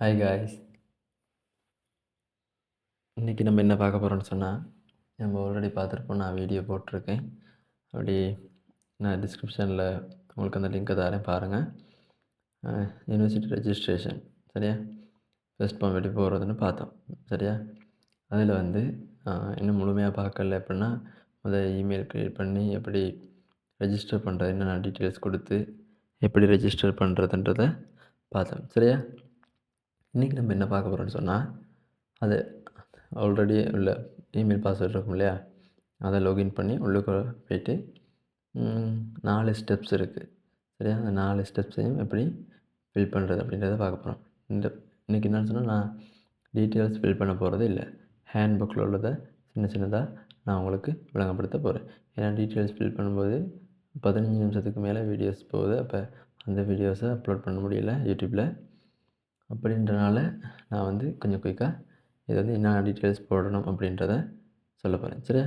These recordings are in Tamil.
ஹாய் காய்ஸ் இன்றைக்கி நம்ம என்ன பார்க்க போகிறோம்னு சொன்னால் நம்ம ஆல்ரெடி பார்த்துருப்போம். நான் வீடியோ போட்டிருக்கேன். அப்படி நான் டிஸ்கிரிப்ஷனில் உங்களுக்கு அந்த லிங்க்கை தரேன் பாருங்கள் யூனிவர்சிட்டி ரெஜிஸ்ட்ரேஷன் சரியா? ஃபஸ்ட் ஃபார்ம் எப்படி போகிறதுன்னு பார்த்தோம் சரியா? அதில் வந்து இன்னும் முழுமையாக பார்க்கல எப்படின்னா முதல் இமெயில் க்ரியேட் பண்ணி எப்படி ரெஜிஸ்டர் பண்ணுறது என்னென்ன டீட்டெயில்ஸ் கொடுத்து எப்படி ரெஜிஸ்டர் பண்ணுறதுன்றதை பார்த்தோம் சரியா? இன்றைக்கி நம்ம என்ன பார்க்க போகிறோம்னு சொன்னால் அது ஆல்ரெடி உள்ள இமெயில் பாஸ்வேர்ட் இருக்கும் இல்லையா? அதை லாகின் பண்ணி உள்ளுக்கு போயிட்டு நாலு ஸ்டெப்ஸ் இருக்குது சரியா? அந்த நாலு ஸ்டெப்ஸையும் எப்படி ஃபில் பண்ணுறது அப்படின்றத பார்க்க போகிறோம் இந்த இன்றைக்கி என்னென்னு சொன்னால் நான் டீட்டெயில்ஸ் ஃபில் பண்ண போகிறது இல்லை. ஹேண்ட் புக்கில் உள்ளதை சின்ன சின்னதாக நான் உங்களுக்கு விளங்கப்படுத்த போகிறேன் ஏன்னா டீட்டெயில்ஸ் ஃபில் பண்ணும்போது பதினஞ்சு நிமிஷத்துக்கு மேலே வீடியோஸ் போகுது. அப்போ அந்த வீடியோஸை அப்லோட் பண்ண முடியல. யூடியூப்பில் அப்படின்றனால நான் வந்து கொஞ்சம் குயிக்காக இது வந்து என்ன டீட்டெயில்ஸ் போடணும் அப்படின்றத சொல்ல போகிறேன் சரி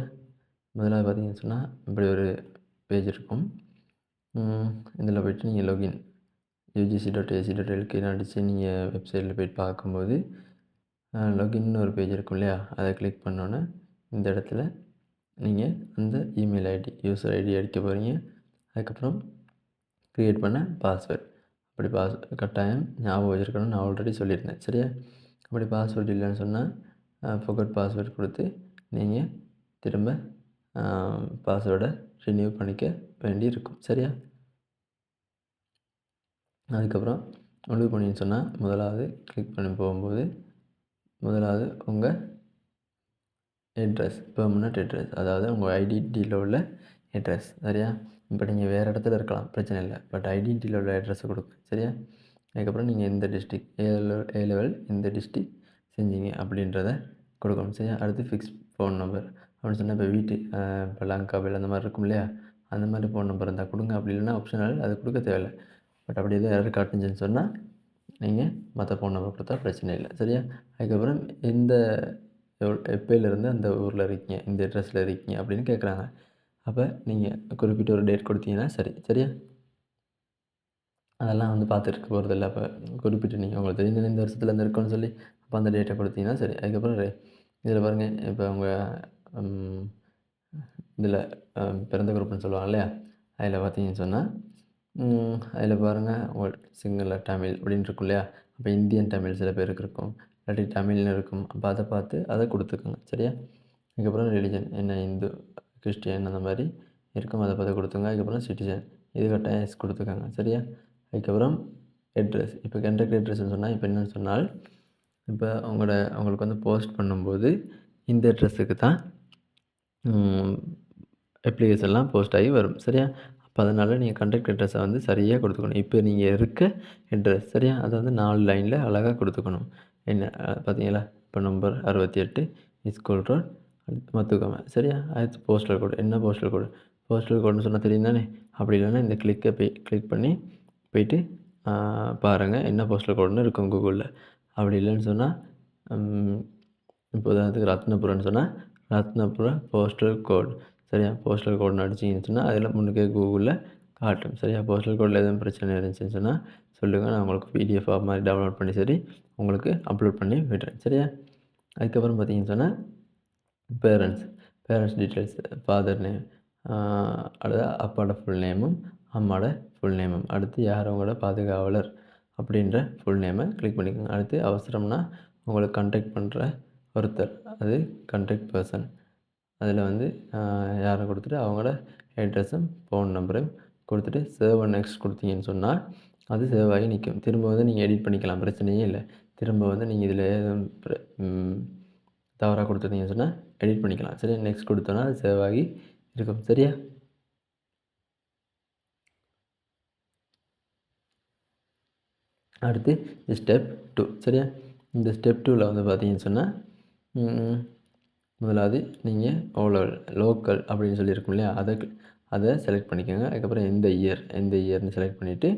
முதலாவது பார்த்தீங்கன்னு சொன்னால் இப்படி ஒரு பேஜ் இருக்கும். இதில் போய்ட்டு நீங்கள் login UGC dot AC dot எல்கேன்னு அடித்து நீங்கள் வெப்சைட்டில் போய்ட்டு பார்க்கும்போது லொகின்னு ஒரு பேஜ் இருக்கும் இல்லையா? அதை கிளிக் பண்ணோன்னே இந்த இடத்துல நீங்கள் அந்த இமெயில் ஐடி யூசர் ஐடி அடிக்க போகிறீங்க அதுக்கப்புறம் க்ரியேட் பண்ண பாஸ்வேர்ட் அப்படி பாஸ் கட்டாயம் ஞாபகம் வச்சுருக்கணும்னு நான் ஆல்ரெடி சொல்லியிருந்தேன். சரியா? அப்படி பாஸ்வேர்டு இல்லைன்னு சொன்னால் ஃபொகட் பாஸ்வேர்டு கொடுத்து நீங்கள் திரும்ப பாஸ்வேர்டை ரினியூ பண்ணிக்க வேண்டி இருக்கும் சரியா? அதுக்கப்புறம் முடிவு பண்ணின்னு சொன்னால் முதலாவது கிளிக் பண்ணி போகும்போது முதலாவது உங்கள் அட்ரஸ் பெர்மனண்ட் அட்ரஸ் அதாவது உங்கள் ஐடி டீல உள்ள அட்ரஸ் சரியா? இப்போ நீங்கள் வேறு இடத்துல இருக்கலாம். பிரச்சனை இல்லை. பட் ஐடென்டிட்டியில் உள்ள அட்ரஸை கொடுங்க. சரியா? அதுக்கப்புறம் நீங்கள் எந்த district A level A level எந்த டிஸ்ட்ரிக் செஞ்சீங்க அப்படின்றத கொடுக்கணும். சரியா? அடுத்து ஃபிக்ஸ் ஃபோன் நம்பர் அப்படின்னு சொன்னால் இப்போ வீட்டு இப்போ லங்காவில் அந்த மாதிரி இருக்கும் இல்லையா? அந்த மாதிரி ஃபோன் நம்பர் இருந்தால் கொடுங்க. அப்படி இல்லைன்னா ஆப்ஷனல் அது கொடுக்க தேவையில்லை. பட் அப்படி எதுவும் யாரும் காட்டுச்சுன்னு சொன்னால் நீங்கள் மற்ற ஃபோன் நம்பர் கொடுத்தா பிரச்சனை இல்லை. சரியா? அதுக்கப்புறம் எந்த எவ்வளோ எப்போயிலேருந்து அந்த ஊரில் இருக்கீங்க? இந்த அட்ரஸில் இருக்கீங்க? அப்படின்னு கேட்குறாங்க அப்போ நீங்கள் குறிப்பிட்ட ஒரு டேட் கொடுத்தீங்கன்னா சரி சரியா? அதெல்லாம் வந்து பார்த்துட்டு போகிறதில்ல அப்போ குறிப்பிட்டு நீங்கள் உங்களுக்கு தெரிஞ்ச இந்த வருஷத்தில் இருந்து சொல்லி அப்போ அந்த டேட்டை கொடுத்தீங்கன்னா சரி. அதுக்கப்புறம் இதில் பாருங்கள் இப்போ உங்கள் இதில் பிறந்த குரூப்னு சொல்லுவாங்க இல்லையா? அதில் பார்த்தீங்கன்னு சொன்னால் அதில் பாருங்கள் உங்கள் சிங்கள தமிழ் அப்படின்னு இருக்கும் இல்லையா? அப்போ இந்தியன் தமிழ் சில பேருக்கு இருக்கும். இல்லாட்டி தமிழ்னு இருக்கும். அப்போ அதை பார்த்து அதை கொடுத்துக்கோங்க. சரியா? அதுக்கப்புறம் ரிலிஜன் என்ன இந்து கிறிஸ்டியன் அந்த மாதிரி இருக்கும் அதை பற்றி கொடுத்துங்க. அதுக்கப்புறம் சிட்டிசன் இது கட்டாயம் எஸ் கொடுத்துக்கோங்க சரியா? அதுக்கப்புறம் அட்ரஸ் இப்போ கண்டக்ட் அட்ரஸ்ன்னு சொன்னால் இப்போ என்னென்னு சொன்னால் இப்போ அவங்களோட அவங்களுக்கு வந்து போஸ்ட் பண்ணும்போது இந்த அட்ரஸுக்கு தான் அப்ளிகேஷன்லாம் போஸ்ட் ஆகி வரும். சரியா? அப்போ அதனால் நீங்கள் கண்டக்ட் அட்ரஸை வந்து சரியாக கொடுத்துக்கணும். இப்போ நீங்கள் இருக்க அட்ரஸ் சரியா? அதை வந்து நாலு லைனில் அழகாக கொடுத்துக்கணும். என்ன பார்த்தீங்களா? இப்போ நம்பர் அறுபத்தி எட்டு ஸ்கூல் ரோட் மத்துக்கோமை சரியா? அடுத்து போஸ்டல் கோடு என்ன போஸ்டல் கோடு போஸ்டல் கோடுன்னு சொன்னால் தெரியும் தானே? அப்படி இல்லைன்னா இந்த கிளிக்கை போய் கிளிக் பண்ணி போயிட்டு பாருங்கள் என்ன போஸ்டல் கோடுன்னு இருக்கும் கூகுளில் அப்படி இல்லைன்னு சொன்னால் இப்போ உதாரணத்துக்கு ரத்னபுரம்னு சொன்னால் ரத்னபுர போஸ்டல் கோட் சரியா? போஸ்டல் கோடுன்னு அடிச்சிங்கன்னு சொன்னால் அதில் முன்னுக்கே கூகுளில் காட்டும். சரியா? போஸ்டல் கோடில் எதுவும் பிரச்சனை இருந்துச்சுன்னு சொன்னால் சொல்லுங்கள் நான் உங்களுக்கு பிடிஎஃப் மாதிரி டவுன்லோட் பண்ணி சரி உங்களுக்கு அப்லோட் பண்ணி விடுறேன். சரியா? அதுக்கப்புறம் பார்த்தீங்கன்னு சொன்னால் parents parents details father name அடுத்து அப்பாவோட ஃபுல் நேமும் அம்மாவோட ஃபுல் நேமும் அடுத்து யார் அவங்களோட பாதுகாவலர் அப்படின்ற ஃபுல் நேமை கிளிக் பண்ணிக்கோங்க. அடுத்து அவசரம்னா உங்களை கான்டாக்ட் பண்ணுற ஒருத்தர். அது கான்டாக்ட் பர்சன் அதில் வந்து uh, யாரை கொடுத்துட்டு அவங்களோட அட்ரஸும் ஃபோன் நம்பரையும் கொடுத்துட்டு சேவ் நெக்ஸ்ட் கொடுத்தீங்கன்னு சொன்னால் அது சேவ் ஆகி நிற்கும் திரும்ப வந்து நீங்கள் எடிட் பண்ணிக்கலாம். பிரச்சனையே இல்லை. திரும்ப வந்து நீங்கள் இதில் எதுவும் தவறாக கொடுத்துருந்தீங்கன்னு சொன்னால் எடிட் பண்ணிக்கலாம். சரியா நெக்ஸ்ட் கொடுத்தோன்னா அது சேவ் ஆகி இருக்கும். சரியா? அடுத்து ஸ்டெப் டூ சரியா? இந்த ஸ்டெப் டூவில் வந்து பார்த்தீங்கன்னு சொன்னால் முதலாவது நீங்கள் அவ்வளோ லோக்கல் அப்படின்னு சொல்லியிருக்கும் இல்லையா? அதை அதை செலக்ட் பண்ணிக்கோங்க. அதுக்கப்புறம் எந்த இயர் எந்த இயர்னு செலக்ட் பண்ணிவிட்டு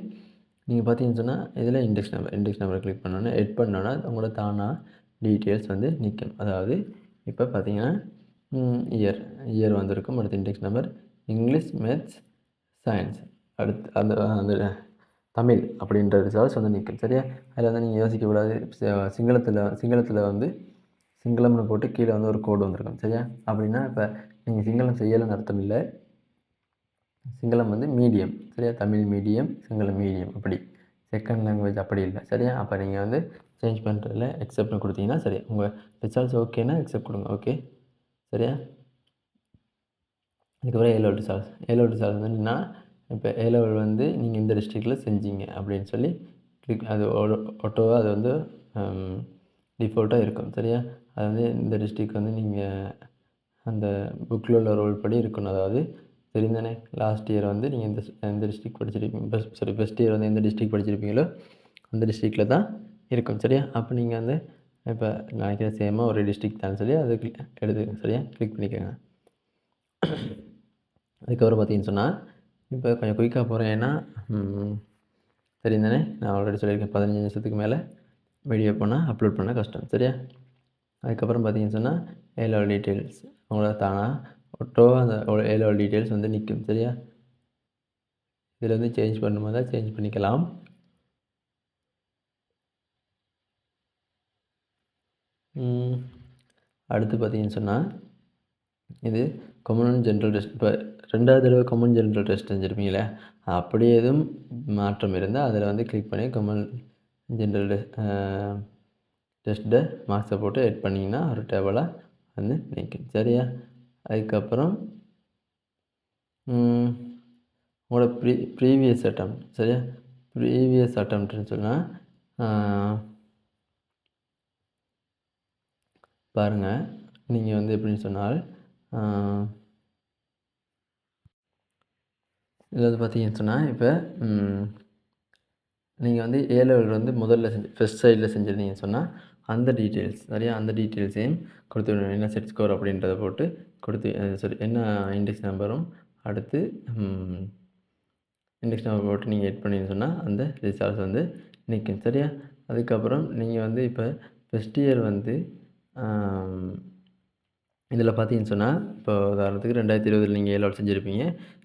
நீங்கள் பார்த்தீங்கன்னு சொன்னால் இதில் இண்டெக்ஸ் நம்பர் இண்டெக்ஸ் நம்பரை கிளிக் பண்ணோன்னே எட் பண்ணோன்னா உங்களோட தானாக டீட்டெயில்ஸ் வந்து நிற்கும் அதாவது இப்போ பார்த்தீங்கன்னா இயர் இயர் வந்திருக்கும். அடுத்து index number English maths science அடுத்து அந்த அந்த தமிழ் அப்படின்ற ரிசல்ட்ஸ் வந்து நிற்கும். சரியா? அதில் வந்து நீங்கள் யோசிக்கக்கூடாது சிங்களத்தில் சிங்களத்தில் வந்து சிங்களம்னு போட்டு கீழே வந்து ஒரு கோடு வந்திருக்கும். சரியா? அப்படின்னா இப்போ நீங்கள் சிங்களம் செய்யலைன்னு அர்த்தம் இல்லை. சிங்களம் வந்து மீடியம் சரியா? தமிழ் மீடியம் சிங்களம் மீடியம் அப்படி. செகண்ட் லாங்குவேஜ் அப்படி இல்லை. சரியா? அப்போ நீங்கள் வந்து சேஞ்ச் பண்ணுறதுல எக்ஸப்ட்னு கொடுத்தீங்கன்னா சரி. உங்கள் ரிசல்ட்ஸ் ஓகேன்னா எக்ஸப்ட் கொடுங்க. ஓகே சரியா? அதுக்கப்புறம் ஏலோ லெவல் ஏலோ ஏ வந்து என்னன்னா இப்போ ஏலோ வந்து நீங்கள் இந்த டிஸ்ட்ரிக்டில் செஞ்சீங்க அப்படின்னு சொல்லி கிளிக் அது ஒட்டோவாக அது வந்து டிஃபால்ட்டாக இருக்கும். சரியா? அது வந்து இந்த டிஸ்ட்ரிக் வந்து நீங்கள் அந்த புக்கில் உள்ள ரோல் படி இருக்கணும். அதாவது தெரிந்தானே? லாஸ்ட் இயர் வந்து நீங்கள் எந்த எந்த டிஸ்ட்ரிக் படிச்சிருப்பீங்க? பெஸ்ட் சாரி ஃபஸ்ட் இயர் வந்து எந்த டிஸ்ட்ரிக் படிச்சிருப்பீங்களோ அந்த டிஸ்ட்ரிக்டில் தான் இருக்கும் சரியா? அப்போ நீங்கள் வந்து இப்போ நினைக்கிற சேமாக ஒரு டிஸ்ட்ரிக் தான் சொல்லி அது எடுத்து சரியா? கிளிக் பண்ணிக்கோங்க. அதுக்கப்புறம் பார்த்தீங்கன்னு சொன்னால் இப்போ கொஞ்சம் குயிக்காக போகிறேன் ஏன்னா தெரியுந்தானே நான் ஆல்ரெடி சொல்லியிருக்கேன் பதினஞ்சு நிமிஷத்துக்கு மேலே வீடியோ போனால் அப்லோட் பண்ண கஷ்டம் சரியா? அதுக்கப்புறம் பார்த்தீங்கன்னு சொன்னால் ஏ டீட்டெயில்ஸ் உங்களை தானாக ஒட்டோ அந்த ஏ டீட்டெயில்ஸ் வந்து நிற்கும் சரியா? இதில் வந்து சேஞ்ச் பண்ணும்போது தான் சேஞ்ச் பண்ணிக்கலாம். அடுத்து பார்த்தீங்கன்னு சொன்னால் இது கொமன் ஜென்ரல் டெஸ்ட் இப்போ ரெண்டாவது தடவை கொமன் ஜென்ரல் டெஸ்ட் செஞ்சுருப்பீங்களே அப்படி எதுவும் மாற்றம் இருந்தால் அதில் வந்து கிளிக் பண்ணி கொமன் ஜென்ரல் டெஸ்ட் டெஸ்ட்டை மார்க்ஸை போட்டு எட் பண்ணிங்கன்னா ஒரு டேபிளாக வந்து நிற்கும் சரியா? அதுக்கப்புறம் உங்களோட ப்ரீ ப்ரீவியஸ் அட்டம் சரியா? ப்ரீவியஸ் அட்டம்ப்ட்னு சொன்னால் பாருங்கள் நீங்கள் வந்து எப்படின்னு சொன்னால் இதில் வந்து பார்த்தீங்கன்னு சொன்னால் இப்போ நீங்கள் வந்து ஏ லெவல் வந்து முதல்ல செஞ்சு ஃபஸ்ட் சைடில் செஞ்சுருந்தீங்கன்னு சொன்னால் அந்த டீட்டெயில்ஸ் சரியா அந்த டீட்டெயில்ஸையும் கொடுத்து என்ன செட் ஸ்கோர் அப்படின்றத போட்டு கொடுத்து சாரி என்ன இண்டெக்ஸ் நம்பரும் அடுத்து இண்டெக்ஸ் நம்பர் போட்டு நீங்கள் எட் பண்ணின்னு சொன்னால் அந்த ரிசால்ட்ஸ் வந்து நிற்கும் சரியா? அதுக்கப்புறம் நீங்கள் வந்து இப்போ ஃபஸ்ட் இயர் வந்து இதில் பார்த்தீங்கன்னு சொன்னால் இப்போ உதாரணத்துக்கு ரெண்டாயிரத்தி இருபதில் நீங்கள் ஏழு செஞ்சுருப்பீங்க.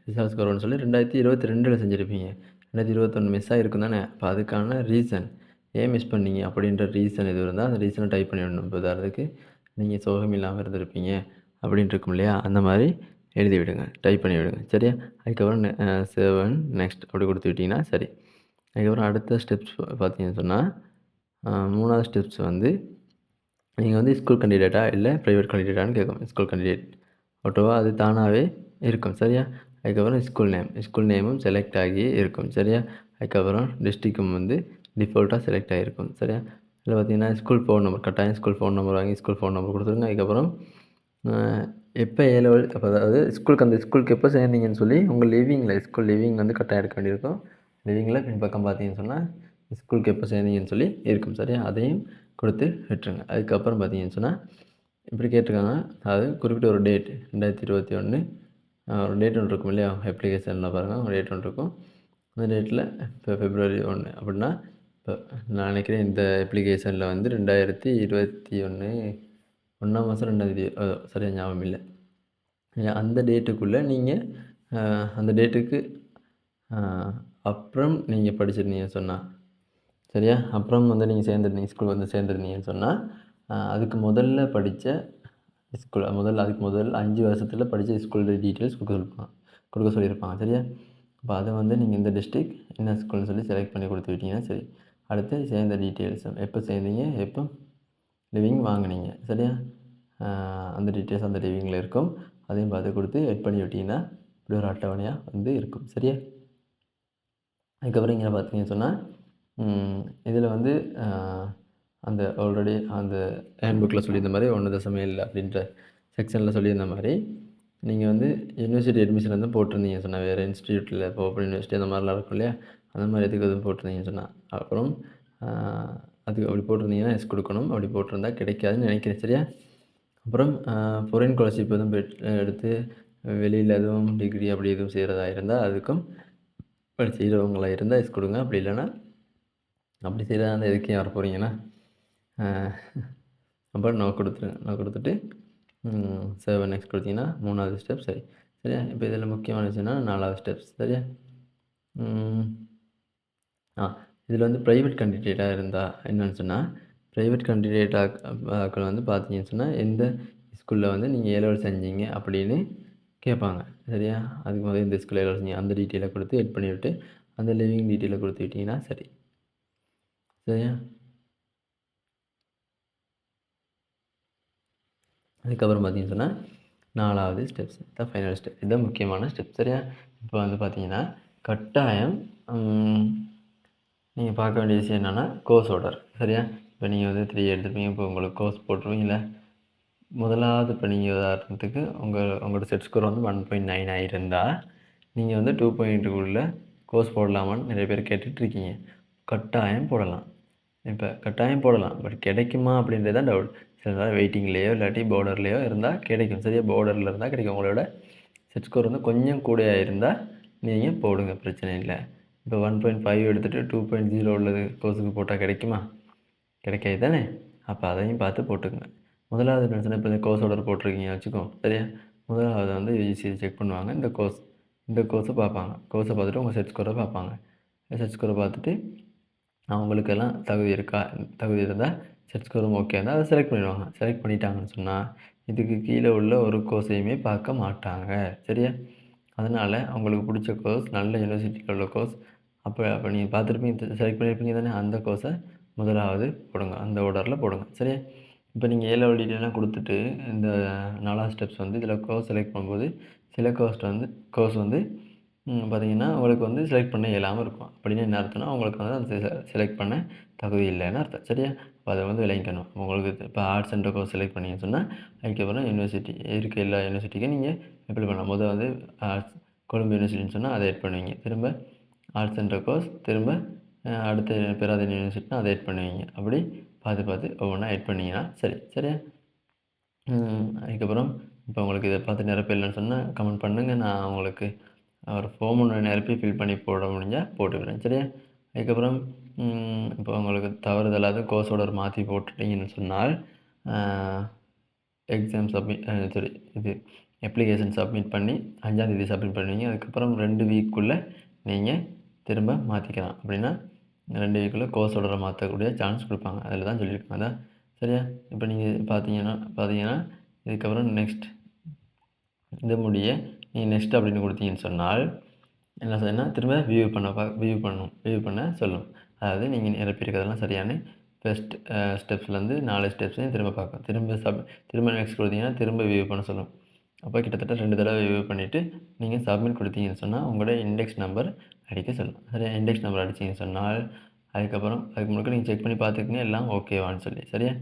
ரிசார்ஸ் ஸ்கோர்னு சொல்லி ரெண்டாயிரத்தி இருபத்தி ரெண்டில் செஞ்சுருப்பீங்க. ரெண்டாயிரத்தி இருபத்தொன்று மிஸ் ஆகிருக்கும் தானே? அப்போ அதுக்கான ரீசன் ஏன் மிஸ் பண்ணீங்க? அப்படின்ற ரீசன் எது இருந்தால் அந்த ரீசனை டைப் பண்ணிவிடணும் இப்போ உதாரணத்துக்கு நீங்கள் சோகம் இல்லாமல் இருந்திருப்பீங்க அப்படின்ட்டு இருக்கும் இல்லையா? அந்த மாதிரி எழுதி விடுங்க டைப் பண்ணி விடுங்க. சரியா? அதுக்கப்புறம் செவன் நெக்ஸ்ட் அப்படி கொடுத்து விட்டிங்கன்னா சரி. அதுக்கப்புறம் அடுத்த ஸ்டெப்ஸ் பார்த்தீங்கன்னு சொன்னால் மூணாவது ஸ்டெப்ஸ் வந்து நீங்கள் வந்து ஸ்கூல் கண்டிடேட்டா இல்லை ப்ரைவேட் கண்டிடேட்டான்னு கேட்கும் ஸ்கூல் கண்டிடேட் ஓட்டோவா? அது தானாகவே இருக்கும். சரியா? அதுக்கப்புறம் ஸ்கூல் நேம் ஸ்கூல் நேமும் செலக்ட் ஆகி இருக்கும். சரியா? அதுக்கப்புறம் டிஸ்ட்ரிக்கும் வந்து டிஃபால்ட்டாக செலக்ட் ஆகிருக்கும் சரியா? இல்லை பார்த்தீங்கன்னா ஸ்கூல் ஃபோன் நம்பர் கட்டாயம் ஸ்கூல் ஃபோன் நம்பர் வாங்கி ஸ்கூல் ஃபோன் நம்பர் கொடுத்துருங்க. அதுக்கப்புறம் எப்போ ஏ லெவல் அப்போ அதாவது ஸ்கூலுக்கு அந்த ஸ்கூலுக்கு எப்போ சேர்ந்தீங்கன்னு சொல்லி உங்கள் லிவிங்கில் ஸ்கூல் லிவிங் வந்து கட்டாயம் எடுக்க வேண்டியிருக்கும். லிவிங்கில் பின்பக்கம் பார்த்தீங்கன்னு சொன்னால் ஸ்கூலுக்கு எப்போ சேர்ந்தீங்கன்னு சொல்லி இருக்கும். சரியா? அதையும் கொடுத்து விட்டுருங்க. அதுக்கப்புறம் பார்த்தீங்கன்னு சொன்னால் இப்படி கேட்டிருக்காங்க. அதாவது குறிப்பிட்ட ஒரு டேட் ரெண்டாயிரத்தி இருபத்தி ஒன்று ஒரு டேட் ஒன்று இருக்கும் இல்லையா? அப்ளிகேஷனில் பாருங்கள் ஒரு டேட் ஒன்று இருக்கும். அந்த டேட்டில் இப்போ ஃபெப்ரவரி ஒன்று அப்படின்னா நான் நினைக்கிறேன் இந்த அப்ளிகேஷனில் வந்து ரெண்டாயிரத்தி இருபத்தி ஒன்று ஒன்றாம் மாதம் ரெண்டாயிரத்தி சரியாக ஞாபகம் இல்லை. அந்த டேட்டுக்குள்ளே நீங்கள் அந்த டேட்டுக்கு அப்புறம் நீங்கள் படிச்சிருந்தீங்க சொன்னால் சரியா? அப்புறம் வந்து நீங்கள் சேர்ந்துருந்தீங்க ஸ்கூல் வந்து சேர்ந்துருந்தீங்கன்னு சொன்னால் அதுக்கு முதல்ல படித்த ஸ்கூல் முதல்ல அதுக்கு முதல் அஞ்சு வருஷத்தில் படித்த ஸ்கூல் டீட்டெயில்ஸ் கொடுக்க சொல்லியிருப்பாங்க கொடுக்க சொல்லியிருப்பாங்க சரியா? அப்போ அதை வந்து நீங்கள் இந்த டிஸ்ட்ரிக் என்ன ஸ்கூல்னு சொல்லி செலக்ட் பண்ணி கொடுத்து விட்டீங்கன்னா சரி. அடுத்து சேர்ந்த டீட்டெயில்ஸும் எப்போ சேர்ந்தீங்க? எப்போ? லிவிங் வாங்கினீங்க. சரியா? அந்த டீட்டெயில்ஸ் அந்த லிவிங்கில் இருக்கும். அதையும் பார்த்து கொடுத்து எட் பண்ணி விட்டிங்கன்னா இப்படி ஒரு அட்டவணையாக வந்து இருக்கும். சரியா? அதுக்கப்புறம் இங்கே பார்த்தீங்கன்னு சொன்னால் இதில் வந்து அந்த ஆல்ரெடி அந்த ஹேண்ட்புக்கில் சொல்லியிருந்த மாதிரி ஒன்று தசமே இல்லை அப்படின்ற செக்ஷனில் சொல்லியிருந்த மாதிரி நீங்கள் வந்து யூனிவர்சிட்டி அட்மிஷன் வந்து போட்டிருந்தீங்க சொன்னால் வேறு இன்ஸ்டியூட்டில் இப்போ ஓப்பன் யூனிவர்சிட்டி அந்த மாதிரிலாம் இருக்கும் இல்லையா? அந்த மாதிரி எதுக்கு எதுவும் போட்டிருந்தீங்கன்னு சொன்னால் அப்புறம் அதுக்கு அப்படி போட்டிருந்தீங்கன்னா எஸ் கொடுக்கணும். அப்படி போட்டிருந்தா கிடைக்காதுன்னு நினைக்கிறேன். சரியா? அப்புறம் ஃபொரின் ஸ்காலர்ஷிப் எதுவும் பெட் எடுத்து வெளியில் எதுவும் டிகிரி அப்படி எதுவும் செய்கிறதா இருந்தால் அதுக்கும் அப்படி செய்கிறவங்களாக இருந்தால் எஸ் கொடுங்க. அப்படி இல்லைன்னா அப்படி செய்கிறதா இருந்தால் எதுக்கு வர போகிறீங்கன்னா அப்புறம் நோ கொடுத்துருங்க. நோ கொடுத்துட்டு செவன் நெக்ஸ்ட் கொடுத்தீங்கன்னா மூணாவது ஸ்டெப் சரி. சரியா? இப்போ இதில் முக்கியமான விஷயம்னா நாலாவது ஸ்டெப்ஸ் சரியா? இதில் வந்து ப்ரைவேட் கேண்டிடேட்டாக இருந்தால் என்னென்னு சொன்னால் ப்ரைவேட் கண்டிடேட்டாக வந்து பார்த்தீங்கன்னு சொன்னால் எந்த ஸ்கூலில் வந்து நீங்கள் ஏ செஞ்சீங்க அப்படின்னு கேட்பாங்க சரியா? அதுக்கு முதல்ல இந்த ஸ்கூலில் ஏ செஞ்சீங்க அந்த டீட்டெயிலை கொடுத்து எட் பண்ணிவிட்டு அந்த லிவிங் டீட்டெயிலை கொடுத்து விட்டிங்கன்னா சரி சரியா? அதுக்கப்புறம் பார்த்தீங்கன்னு சொன்னால் நாலாவது ஸ்டெப்ஸ் தான் ஃபைனல் ஸ்டெப் இதுதான் முக்கியமான ஸ்டெப் சரியா? இப்போ வந்து பார்த்தீங்கன்னா கட்டாயம் நீங்கள் பார்க்க வேண்டிய விஷயம் என்னென்னா கோர்ஸ் ஆர்டர் சரியா? இப்போ நீங்கள் வந்து த்ரீ எடுத்துருப்பீங்க இப்போ உங்களுக்கு கோர்ஸ் போட்டுருவீங்கள முதலாவது இப்போ நீங்கள் உதாரணத்துக்கு உங்கள் உங்களோட செட் ஸ்கோர் வந்து ஒன் பாயிண்ட் நைன் ஆகிருந்தால் நீங்கள் வந்து டூ பாயிண்ட்டுக்குள்ளே கோர்ஸ் போடலாமான்னு நிறைய பேர் கேட்டுட்ருக்கீங்க கட்டாயம் போடலாம். இப்போ கட்டாயம் போடலாம். பட் கிடைக்குமா அப்படின்றது தான் டவுட் சில நேரம் வெயிட்டிங்லேயோ இல்லாட்டி பார்டர்லேயோ இருந்தால் கிடைக்கும். சரியா? பார்டரில் இருந்தால் கிடைக்கும். உங்களோட செட் ஸ்கோர் வந்து கொஞ்சம் கூடையாக இருந்தால் நீங்கள் போடுங்க. பிரச்சனை இல்லை. இப்போ ஒன் பாயிண்ட் ஃபைவ் எடுத்துகிட்டு டூ பாயிண்ட் ஜீரோ உள்ளது கோர்ஸுக்கு போட்டால் கிடைக்குமா? கிடைக்காது தானே அப்போ அதையும் பார்த்து போட்டுக்கங்க. முதலாவது என்ன இப்போ இந்த கோர்ஸ் ஆர்டர் போட்டிருக்கீங்க வச்சுக்கோ. சரியா? முதலாவது வந்து யூஜிசி செக் பண்ணுவாங்க. இந்த கோர்ஸ் இந்த கோர்ஸை பார்ப்பாங்க. கோர்ஸை பார்த்துட்டு உங்கள் செட் ஸ்கோரை பார்ப்பாங்க. செட் ஸ்கோரை பார்த்துட்டு அவங்களுக்கெல்லாம் தகுதி இருக்கா? தகுதி இருந்தால் செட் ஸ்கோரும் ஓகே இருந்தால் அதை செலக்ட் பண்ணிடுவாங்க. செலக்ட் பண்ணிட்டாங்கன்னு சொன்னால் இதுக்கு கீழே உள்ள ஒரு கோர்ஸையுமே பார்க்க மாட்டாங்க. சரியா? அதனால் அவங்களுக்கு பிடிச்ச கோர்ஸ் நல்ல யூனிவர்சிட்டியில் உள்ள கோர்ஸ் அப்போ அப்போ நீங்கள் பார்த்துருப்பீங்க செலக்ட் பண்ணியிருப்பீங்க தானே? அந்த கோர்ஸை முதலாவது போடுங்க. அந்த ஆர்டரில் போடுங்க. சரியா? இப்போ நீங்கள் ஏழு வழியிலலாம் டீட்டெயிலாம் கொடுத்துட்டு இந்த நாலாவது ஸ்டெப்ஸ் வந்து இதில் கோர்ஸ் செலக்ட் பண்ணும்போது சில கோர்ஸ் வந்து கோர்ஸ் வந்து பார்த்தீங்கன்னா உங்களுக்கு வந்து செலக்ட் பண்ண இயலாமல் இருக்கும். அப்படின்னு என்ன அர்த்தம்னா உங்களுக்கு வந்து அந்த செலக்ட் பண்ண தகுதி இல்லைன்னு அர்த்தம். சரியா? இப்போ அதை வந்து விளங்கிக்கணும். உங்களுக்கு இப்போ ஆர்ட்ஸ் அண்ட் கோர்ஸ் செலக்ட் பண்ணிங்கன்னு சொன்னால் அதுக்கப்புறம் யூனிவர்சிட்டி இருக்க எல்லா யூனிவர்சிட்டிக்கும் நீங்கள் அப்ளை பண்ணலாம். முதல் வந்து ஆர்ட்ஸ் கொழும்பு யூனிவர்சிட்டின்னு சொன்னால் அதை எட் பண்ணுவீங்க. திரும்ப ஆர்ட்ஸ் அண்ட் கோர்ஸ் திரும்ப அடுத்த பேராதன் யூனிவர்சிட்டினா அதை எட் பண்ணுவீங்க. அப்படி பார்த்து பார்த்து ஒவ்வொன்றா எட் பண்ணிங்கன்னா சரி. சரியா? அதுக்கப்புறம் இப்போ உங்களுக்கு இதை பார்த்து நிரப்பிடலன்னு சொன்னால் கமெண்ட் பண்ணுங்கள் நான் உங்களுக்கு ஒரு ஃபார்ம் ஒன்று நிரப்பி ஃபில் பண்ணி போட முடிஞ்சால் போட்டுக்கிறேன். சரியா? அதுக்கப்புறம் இப்போ உங்களுக்கு தவறுதலாக கோர்ஸ் ஒரு மாற்றி போட்டுட்டீங்கன்னு சொன்னால் எக்ஸாம் சப்மிட் சரி இது அப்ளிகேஷன் சப்மிட் பண்ணி அஞ்சாந்தேதி சப்மிட் பண்ணுவீங்க. அதுக்கப்புறம் ரெண்டு வீக்குள்ளே நீங்கள் திரும்ப மாற்றிக்கலாம் அப்படின்னா ரெண்டு வீக்குள்ளே கோர்ஸ் ஆர்டரை மாற்றக்கூடிய சான்ஸ் கொடுப்பாங்க. அதில் தான் சொல்லியிருக்காங்க. அதான் சரியா? இப்போ நீங்கள் பார்த்தீங்கன்னா பார்த்தீங்கன்னா இதுக்கப்புறம் நெக்ஸ்ட் இது முடிய நீங்கள் நெக்ஸ்ட் அப்படின்னு கொடுத்தீங்கன்னு சொன்னால் என்ன சொன்னால் திரும்ப வியூ பண்ண பா வியூ பண்ணும் வியூ பண்ண சொல்லும். அதாவது நீங்கள் நிரப்பியிருக்கிறதெல்லாம் சரியான ஃபஸ்ட் ஸ்டெப்ஸ்லேருந்து நாலு ஸ்டெப்ஸையும் திரும்ப பார்க்கும் திரும்ப சப் திரும்ப நெக்ஸ்ட் கொடுத்தீங்கன்னா திரும்ப வியூ பண்ண சொல்லும். அப்போ கிட்டத்தட்ட ரெண்டு தடவை வியூ பண்ணிவிட்டு நீங்கள் சப்மிட் கொடுத்தீங்கன்னு சொன்னால் உங்களோட இண்டெக்ஸ் நம்பர் அடிக்க சொல்லும். சரியா இண்டெக்ஸ் நம்பர் அடிச்சிங்க சொன்னால் அதுக்கப்புறம் அதுக்கு முன்னாடி நீங்கள் செக் பண்ணி பார்த்துக்கிங்க எல்லாம் ஓகேவான்னு சொல்லி. சரியா?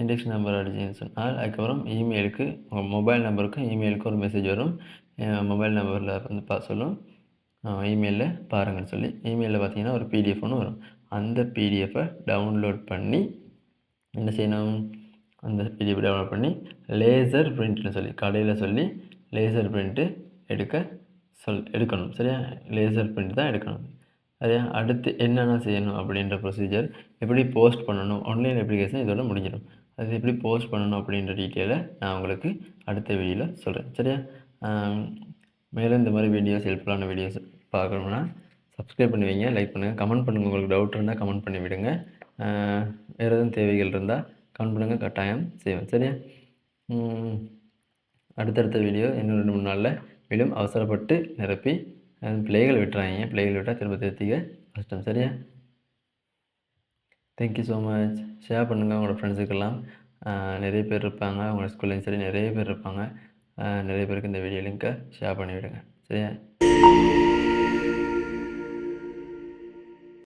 இண்டெக்ஸ் நம்பர் அடிச்சிங்கன்னு சொன்னால் அதுக்கப்புறம் இமெயிலுக்கு உங்கள் மொபைல் நம்பருக்கும் இமெயிலுக்கும் ஒரு மெசேஜ் வரும். மொபைல் நம்பரில் வந்து பா சொல்லும். இமெயிலில் பாருங்கன்னு சொல்லி. இமெயிலில் பார்த்தீங்கன்னா ஒரு பிடிஎஃப் ஒன்று வரும். அந்த பிடிஎஃப்பை டவுன்லோட் பண்ணி என்ன செய்யணும்? அந்த பிடிஎஃப் டவுன்லோட் பண்ணி லேசர் பிரிண்ட்னு சொல்லி கடையில் சொல்லி லேசர் பிரிண்ட்டு எடுக்க சொல் எடுக்கணும். சரியா? லேசர் பிரிண்ட் தான் எடுக்கணும். சரியா அடுத்து என்னென்ன செய்யணும் அப்படின்ற ப்ரொசீஜர் எப்படி போஸ்ட் பண்ணணும்? ஆன்லைன் அப்ளிகேஷன் இதோட முடிஞ்சிடும். அது எப்படி போஸ்ட் பண்ணணும் அப்படின்ற டீட்டெயிலை நான் உங்களுக்கு அடுத்த வீடியோவில் சொல்கிறேன் சரியா? மேலும் இந்த மாதிரி வீடியோஸ் ஹெல்ப்ஃபுல்லான வீடியோஸ் பார்க்கணுன்னா சப்ஸ்கிரைப் பண்ணுவீங்க லைக் பண்ணுங்கள் கமெண்ட் பண்ணுங்கள் உங்களுக்கு டவுட் இருந்தால் கமெண்ட் பண்ணி விடுங்க. வேறு எதுவும் தேவைகள் இருந்தால் கமெண்ட் பண்ணுங்கள் கட்டாயம் செய்வேன். சரியா? அடுத்தடுத்த வீடியோ இன்னும் ரெண்டு மூணு நாளில் மேலும் அவசரப்பட்டு நிரப்பி பிள்ளைகள் விட்டுறாங்க பிள்ளைகள் விட்டால் திரும்ப திருத்திக்க கஷ்டம் சரியா? தேங்க்யூ ஸோ மச் ஷேர் பண்ணுங்கள் உங்களோட ஃப்ரெண்ட்ஸுக்கெல்லாம் நிறைய பேர் இருப்பாங்க. உங்களோட ஸ்கூல்லையும் சரி நிறைய பேர் இருப்பாங்க. நிறைய பேருக்கு இந்த வீடியோ லிங்க்கை ஷேர் பண்ணிவிடுங்க. சரியா?